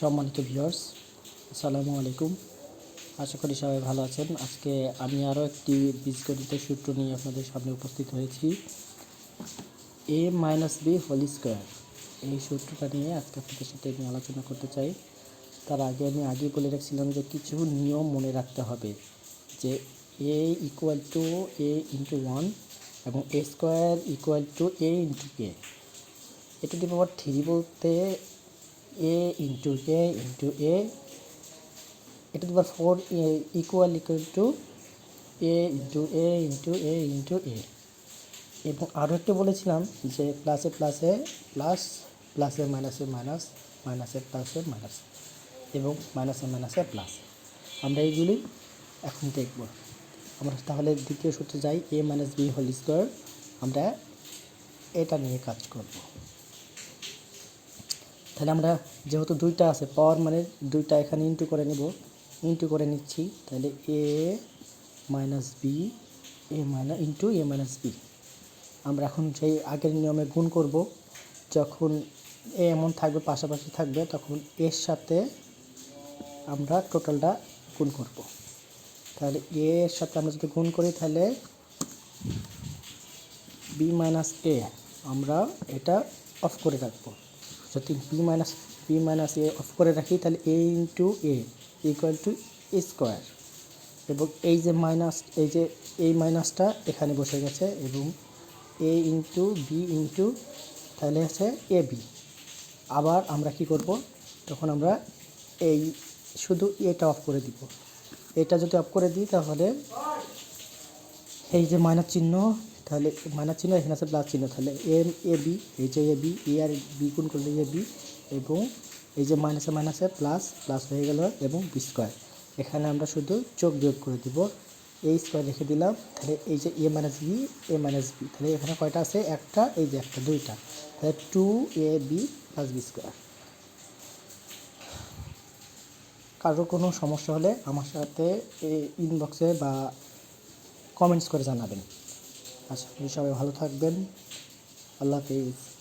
সম্মানিত ভিউয়ার্স আসসালামু আলাইকুম। আশা করি সবাই ভালো আছেন। আজকে আমি আরও একটি বীজগণিতের সূত্র নিয়ে আপনাদের সামনে উপস্থিত হয়েছি। A minus B whole square এই সূত্রটা নিয়ে আজকে আপনাদের সাথে আমি আলোচনা করতে চাই। তার আগে আমি আগে বলে রাখছিলাম যে কিছু নিয়ম মনে রাখতে হবে যে A equal to A into one এবং A square equal to A into কে এটা দি পাওয়ার থ্রি বলতে এ ইন্টু এ ইন্টু এ এটা power four equal equal to A into A into A into A এবং আরও একটু বলেছিলাম যে প্লাসে প্লাসে প্লাস প্লাসে মাইনাসে মাইনাস মাইনাসে প্লাসে মাইনাস এবং মাইনাসে মাইনাসে প্লাস আমরা এইগুলি এখন দেখব। আমরা তাহলে দ্বিতীয় সূত্রে যাই A minus B whole square আমরা এটা নিয়ে কাজ করব। তাহলে আমরা যেহেতু দুইটা আছে পাওয়ার মানে দুইটা এখানে ইন্টু করে নেব। ইন্টু করে নিচ্ছি, তাহলে A minus B A minus into A minus B আমরা এখন সেই আগের নিয়মে গুণ করব। যখন এ এমন থাকবে, পাশাপাশি থাকবে, তখন এর সাথে আমরা টোটালটা গুণ করব। তাহলে এ এর সাথে আমরা যদি গুণ করি, তাহলে বি মাইনাস এ আমরা এটা অফ করে রাখব। যদি B minus B minus A off করে রাখি, তাহলে A into A equal to square এবং এই যে মাইনাস এই যে এই মাইনাসটা এখানে বসে গেছে, এবং এ ইন্টু বি ইন্টু তাহলে আছে এ বি আবার আমরা কি করব? তখন আমরা এই শুধু এটা অফ করে দিব। এটা যদি অফ করে দিই, তাহলে এই যে মাইনাস চিহ্ন তাহলে মাইনাস চিহ্ন, এখানে আছে প্লাস চিহ্ন, তাহলে এম এ বি এই যে এ বি এ আর বি গুণ করলে এ বি এবং এই যে মাইনাসে মাইনাসে প্লাস প্লাস হয়ে গেল এবং বি স্কোয়ার এখানে আমরা শুধু চোখ যোগ করে দিব। এই স্কোয়ার রেখে দিলাম, তাহলে এই যে A minus B A minus B তাহলে এখানে কয়টা আছে? একটা, এই যে একটা, দুইটা। তাহলে two A B plus B square কারও কোনো সমস্যা হলে আমার সাথে ইনবক্সে বা কমেন্টস করে জানাবেন। আশা করি সবাই ভালো থাকবেন। আল্লাহ হাফিজ।